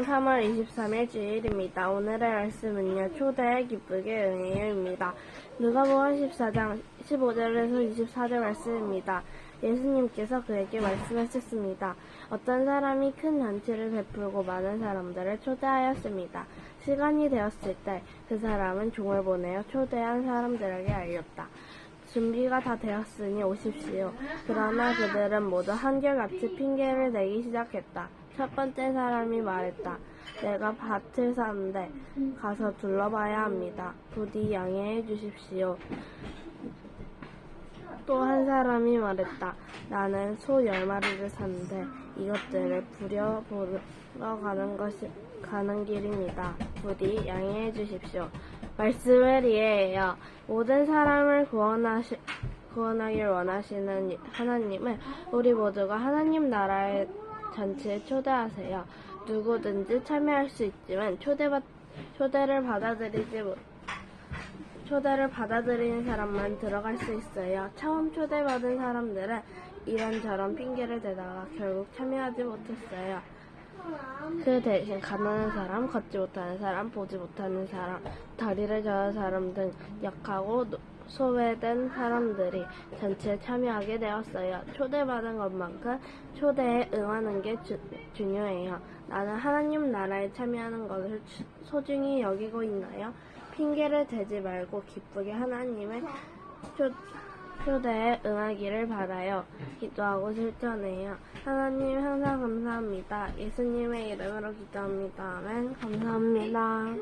오늘은 3월 23일 주일입니다. 오늘의 말씀은요, 초대에 기쁘게 응해요입니다. 누가복음 14장 15절에서 24절 말씀입니다. 예수님께서 그에게 말씀하셨습니다. 어떤 사람이 큰 잔치를 베풀고 많은 사람들을 초대하였습니다. 시간이 되었을 때 그 사람은 종을 보내어 초대한 사람들에게 알렸다. 준비가 다 되었으니 오십시오. 그러나 그들은 모두 한결같이 핑계를 대기 시작했다. 첫 번째 사람이 말했다. 내가 밭을 사는데 가서 둘러봐야 합니다. 부디 양해해 주십시오. 또 한 사람이 말했다. 나는 소 열 마리를 샀는데 이것들을 부려보러 가는 것이 가는 길입니다. 부디 양해해 주십시오. 말씀을 이해해요. 모든 사람을 구원하시, 구원하길 원하시는 하나님은 우리 모두가 하나님 나라의 잔치에 초대하세요. 누구든지 참여할 수 있지만 초대받, 초대를 받아들이지 못, 초대를 받아들이는 사람만 들어갈 수 있어요. 처음 초대받은 사람들은 이런저런 핑계를 대다가 결국 참여하지 못했어요. 그 대신 가난한 사람, 걷지 못하는 사람, 보지 못하는 사람, 다리를 저은 사람 등 약하고 노- 소외된 사람들이 전체에 참여하게 되었어요. 초대받은 것만큼 초대에 응하는 게 주- 중요해요. 나는 하나님 나라에 참여하는 것을 주- 소중히 여기고 있나요? 핑계를 대지 말고 기쁘게 하나님의 초, 초대에 응하기를 바라요. 기도하고 실천해요. 하나님 항상 감사합니다. 예수님의 이름으로 기도합니다. 아멘. 감사합니다.